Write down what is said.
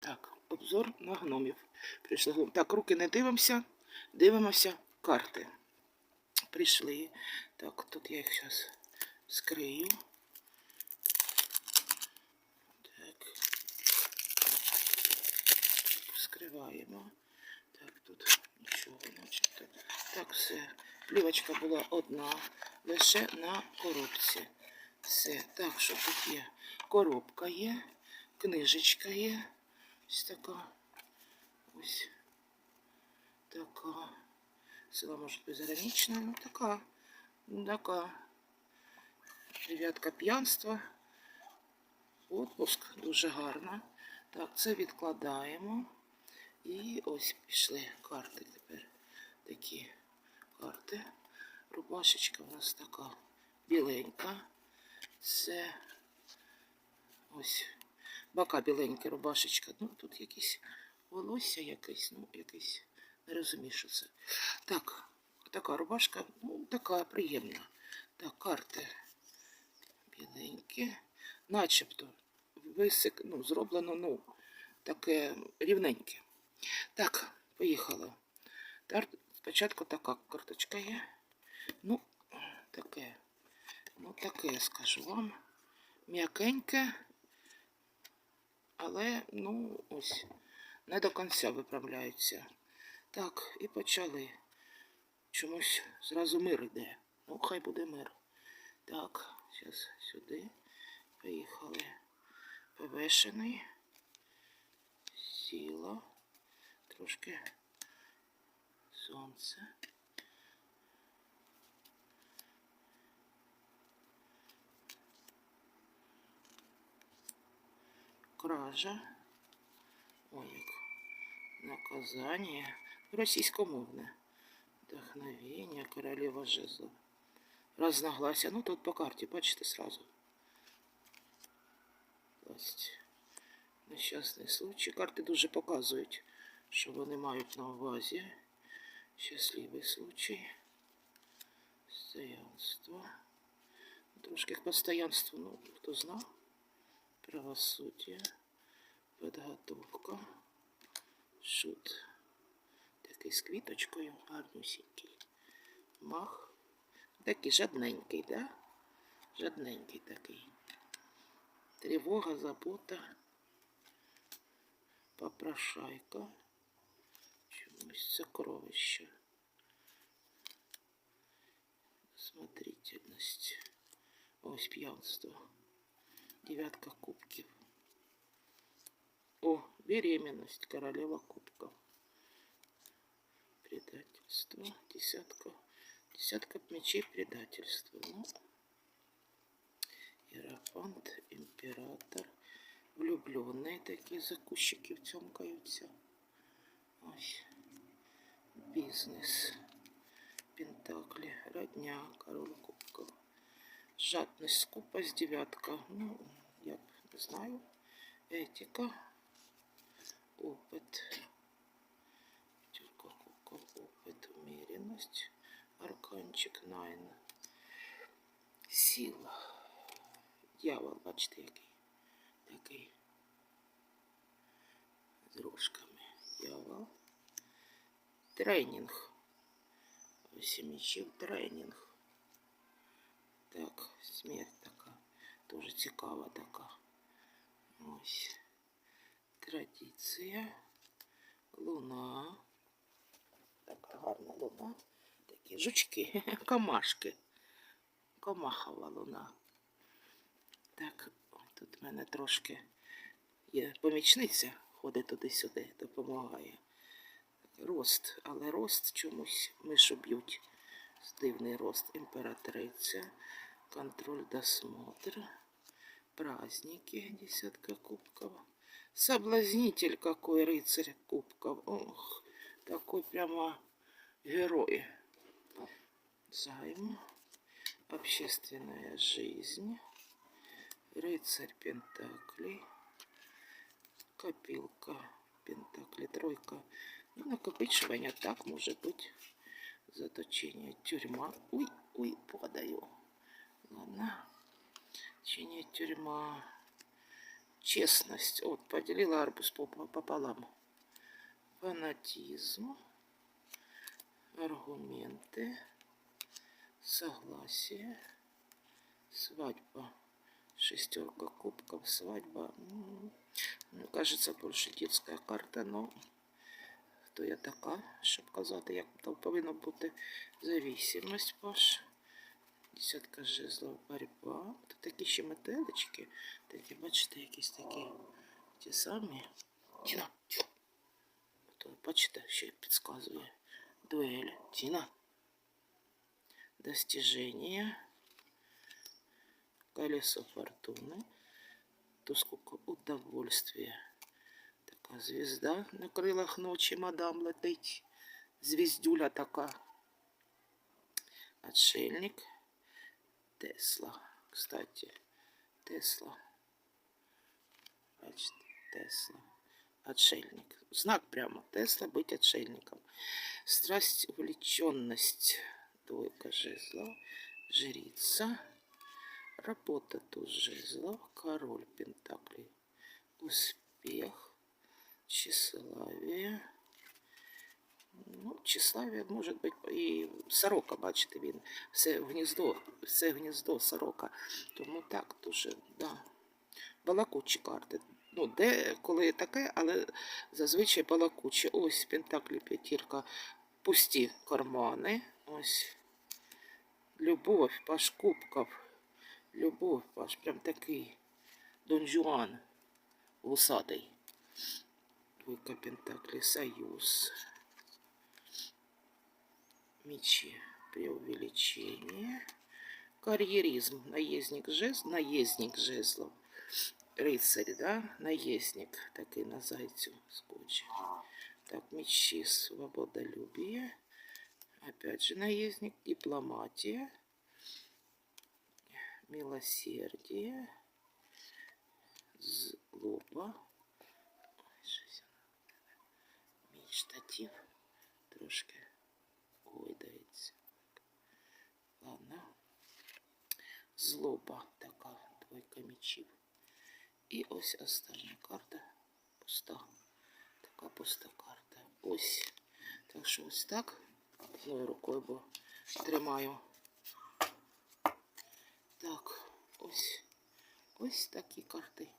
Так, обзор на гномів. Так, руки не дивимося, дивимося карти. Прийшли. Так, тут я їх зараз скрию. Так. Скриваємо. Так, тут нічого начебто. Так, все. Плівочка була одна, лише на коробці. Все. Так, що тут є? Коробка є, книжечка є. Ось така. Ось така. Сила може бути загранична, ну така. Така. Дев'ятка п'янства. Отпуск дуже гарно. Так, це відкладаємо. І ось пішли карти тепер. Такі карти. Рубашечка у нас така біленька. Це ось бока біленька рубашечка. Ну, тут якісь волосся якесь, ну, якесь. Не розумію, що це. Так, така рубашка, ну, така приємна. Так, карти біленькі. Начебто висик, ну, зроблено, ну, таке рівненьке. Так, поїхала. Спочатку така карточка є. Ну, таке. Ну, таке, скажу вам. М'якеньке, але, ну, ось, не до кінця виправляються. Так, і почали. Чомусь зразу мир йде. Ну, хай буде мир. Так, зараз сюди. Поїхали. Повешений. Сіла. Трошки сонце. Кража. Ой, як наказання. Російськомовне. Вдохновення, королева жезлов. Разногласия. Ну, тут по карті, бачите, сразу. Власть. Нещасний случай. Карти дуже показують, що вони мають на увазі. Щасливий случай. Постоянство. Трошки к постоянству, ну, хто знав. Правосуддя. Підготовка. Шут. Такий з квіточкою, гарнюсінький. Мах. Такий жадненький, да? Жадненький такий. Тривога, забота. Попрошайка. Чомусь сокровище. Смотрительность. Ось п'янство. Девятка кубків. О, беременность. Королева кубков. Предательство. Десятка. Десятка мечей предательства. Ну, Иерофант, император. Влюбленные такі за кущиків цьомкаються. Ось. Бізнес. Пентаклі. Родня. Король кубков. Жадность, скупость, девятка. Ну, я б не знаю. Этика. Опыт. Пятерка кубков. Опыт. Умеренность. Арканчик Найн. Сила. Дьявол, бачите, який. Такий. З рожками. Дьявол. Тренінг. Ось мечів тренінг. Так, смерть така. Дуже цікава така. Ось. Традиція. Луна. Така гарна луна. Такі жучки, камашки. Комахова луна. Так, тут в мене трошки є помічниця, ходить туди-сюди, допомагає. Рост, але рост чомусь мишу б'ють. Дивний рост. Імператриця, контроль досмотр, праздники, десятка кубков. Соблазнитель какой рыцарь кубков. Ох, такой прямо герой. Займ. Общественная жизнь. Рыцарь Пентаклей. Копилка Пентаклі. Тройка. Ну, накопичування так може бути. Заточення. Тюрма. Ой, ой, падаю. Ладно. Чиня тюрьма. честность. Вот, поделила арбуз поп- пополам. Фанатизм. Аргументы. Согласие. Свадьба. Шестерка кубков. Свадьба. Мне кажется, больше детская карта, но хто я така, щоб казати, як то повинна бути зависимость ваша. Десятка жезлов, борьба. Тут такі ще метелички. Такі, бачите, якісь такі ті самі. Тіна, тю. То, бачите, ще підказує. Дуель. Тіна. Достижение. Колесо фортуны. То сколько удовольствия. Звезда на крилах ночі, мадам летить. Звіздюля така. Отшельник. Тесла. Кстати, Тесла. Бачите, Тесла. Отшельник. Знак прямо. Тесла быть отшельником. Страсть, увлеченность. Двойка жезлов. Жрица. Работа туз жезлов. Король пентаклей. Успех. Тщеславие. Ну, тщеславие може бути і сорока, бачите, він все гніздо, все гніздо сорока. Тому так дуже, да. Балакучі карти. Ну, де, коли таке, але зазвичай балакучі. Ось Пентаклі п'ятірка, пусті кармани. Ось. Любов, паш кубков. Любов, паш, прям такий. Дон Жуан. Вусатий. Двойка Пентаклі, союз. Мечи, преувеличение. Карьеризм, наездник жезл, наездник жезлов. Рыцарь, да, наездник, такий на зайцю скоче. Так, мечи, свободолюбие. Опять же наездник, дипломатия. Милосердие. Злоба. Штатив трошки гойдається. Ладно. Злоба така, двойка мечів. І ось остання карта. Пуста. Така пуста карта. Ось. Так що ось так. Одною рукою, бо тримаю. Так, ось. Ось такі карти.